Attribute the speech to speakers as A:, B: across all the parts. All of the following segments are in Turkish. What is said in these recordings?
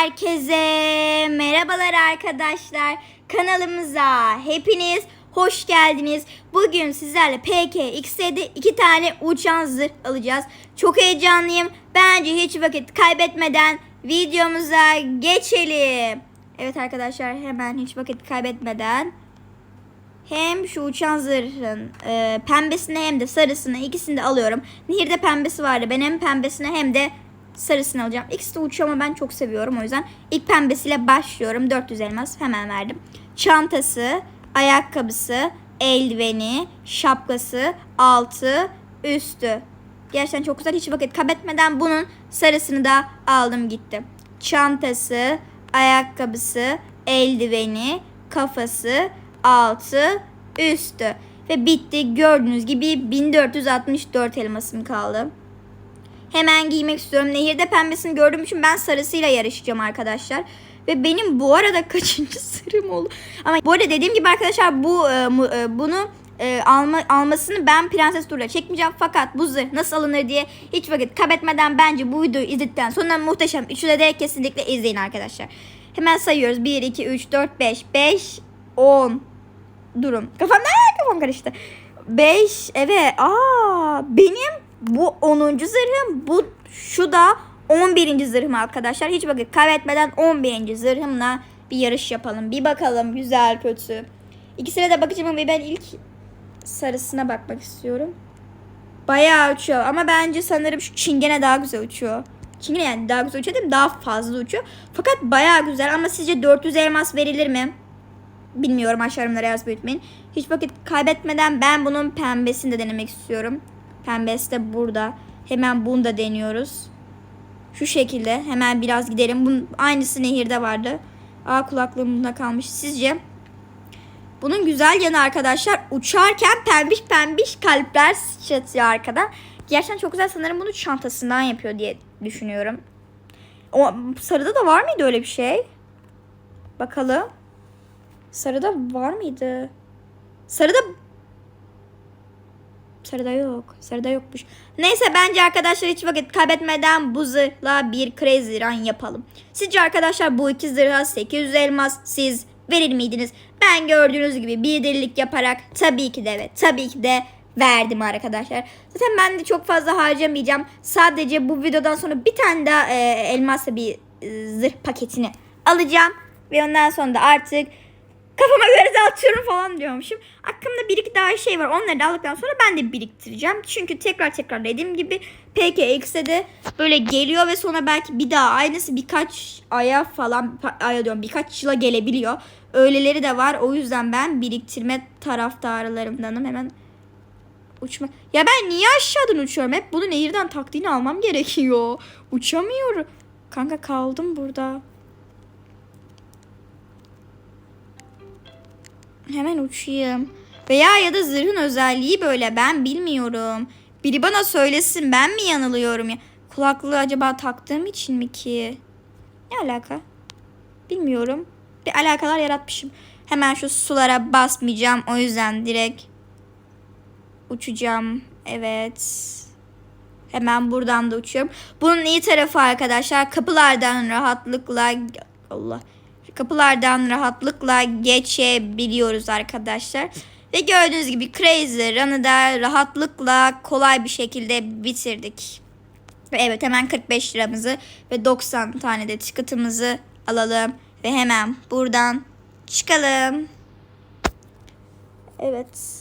A: Herkese merhabalar arkadaşlar. Kanalımıza hepiniz hoş geldiniz. Bugün sizlerle PKX'de iki tane uçan zırh alacağız. Çok heyecanlıyım. Bence hiç vakit kaybetmeden videomuza geçelim. Evet arkadaşlar hemen hiç vakit kaybetmeden hem şu uçan zırhın e, pembesini hem de sarısını ikisini de alıyorum. Nehirde pembesi vardı. Ben hem pembesini hem de sarısını alacağım. İkisi de uçuyor ama ben çok seviyorum o yüzden. ilk pembesiyle başlıyorum. 400 elmas hemen verdim. Çantası, ayakkabısı, eldiveni, şapkası, altı, üstü. Gerçekten çok güzel. Hiç vakit kaybetmeden bunun sarısını da aldım gittim. Çantası, ayakkabısı, eldiveni, kafası, altı, üstü. Ve bitti. Gördüğünüz gibi 1464 elmasım kaldı. Hemen giymek istiyorum. Nehirde pembesini gördüğüm için ben sarısıyla yarışacağım arkadaşlar. Ve benim bu arada kaçıncı sırım oldu. Ama bu arada dediğim gibi arkadaşlar bu e, e, bunu e, alma, almasını ben Prenses Tur'la çekmeyeceğim. Fakat bu zırh nasıl alınır diye hiç vakit kaybetmeden bence bu videoyu izledikten sonra muhteşem üçü de kesinlikle izleyin arkadaşlar. Hemen sayıyoruz. 1, 2, 3, 4, 5, 5, 10. Durun. Kafam ne? Kafam karıştı. 5. Evet. Aa, benim bu 10. zırhım. Bu şu da 11. zırhım arkadaşlar. Hiç vakit kaybetmeden 11. zırhımla bir yarış yapalım. Bir bakalım güzel kötü. İkisine de bakacağım ama ben ilk sarısına bakmak istiyorum. Bayağı uçuyor ama bence sanırım şu çingene daha güzel uçuyor. Çingene yani daha güzel uçuyor değil mi? Daha fazla uçuyor. Fakat bayağı güzel ama sizce 400 elmas verilir mi? Bilmiyorum aşağı yorumlara yazmayı unutmayın. Hiç vakit kaybetmeden ben bunun pembesini de denemek istiyorum. Pembesi de burada. Hemen bunu da deniyoruz. Şu şekilde hemen biraz gidelim. Bunun aynısı nehirde vardı. Aa kulaklığım bunda kalmış. Sizce? Bunun güzel yanı arkadaşlar uçarken pembiş pembiş kalpler sıçratıyor arkadan. Gerçekten çok güzel sanırım bunu çantasından yapıyor diye düşünüyorum. O sarıda da var mıydı öyle bir şey? Bakalım. Sarıda var mıydı? Sarıda Sarıda yok. Sarıda yokmuş. Neyse bence arkadaşlar hiç vakit kaybetmeden bu zırhla bir crazy run yapalım. Sizce arkadaşlar bu iki zırha 800 elmas siz verir miydiniz? Ben gördüğünüz gibi bir delilik yaparak tabii ki de evet tabii ki de verdim arkadaşlar. Zaten ben de çok fazla harcamayacağım. Sadece bu videodan sonra bir tane daha e, elmasla bir e, zırh paketini alacağım. Ve ondan sonra da artık kafama göre dağıtıyorum falan diyormuşum. Aklımda bir iki daha şey var. Onları da aldıktan sonra ben de biriktireceğim. Çünkü tekrar tekrar dediğim gibi PKX'e de böyle geliyor ve sonra belki bir daha aynısı birkaç aya falan aya diyorum birkaç yıla gelebiliyor. Öyleleri de var. O yüzden ben biriktirme taraftarlarımdanım. Hemen uçma. Ya ben niye aşağıdan uçuyorum? Hep bunu nehirden taktiğini almam gerekiyor. Uçamıyorum. Kanka kaldım burada. Hemen uçayım. Veya ya da zırhın özelliği böyle ben bilmiyorum. Biri bana söylesin ben mi yanılıyorum ya? Kulaklığı acaba taktığım için mi ki? Ne alaka? Bilmiyorum. Bir alakalar yaratmışım. Hemen şu sulara basmayacağım. O yüzden direkt uçacağım. Evet. Hemen buradan da uçuyorum. Bunun iyi tarafı arkadaşlar kapılardan rahatlıkla Allah kapılardan rahatlıkla geçebiliyoruz arkadaşlar. Ve gördüğünüz gibi Crazy Run'ı da rahatlıkla kolay bir şekilde bitirdik. Ve evet hemen 45 liramızı ve 90 tane de ticket'ımızı alalım. Ve hemen buradan çıkalım. Evet.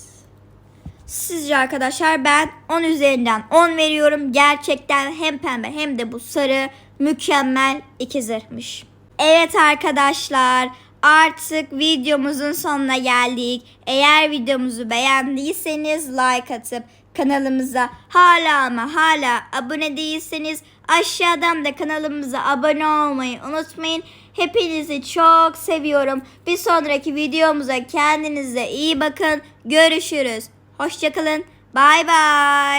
A: Sizce arkadaşlar ben 10 üzerinden 10 veriyorum. Gerçekten hem pembe hem de bu sarı mükemmel iki zırhmış. Evet arkadaşlar artık videomuzun sonuna geldik. Eğer videomuzu beğendiyseniz like atıp kanalımıza hala ama hala abone değilseniz aşağıdan da kanalımıza abone olmayı unutmayın. Hepinizi çok seviyorum. Bir sonraki videomuza kendinize iyi bakın. Görüşürüz. Hoşçakalın. Bay bay.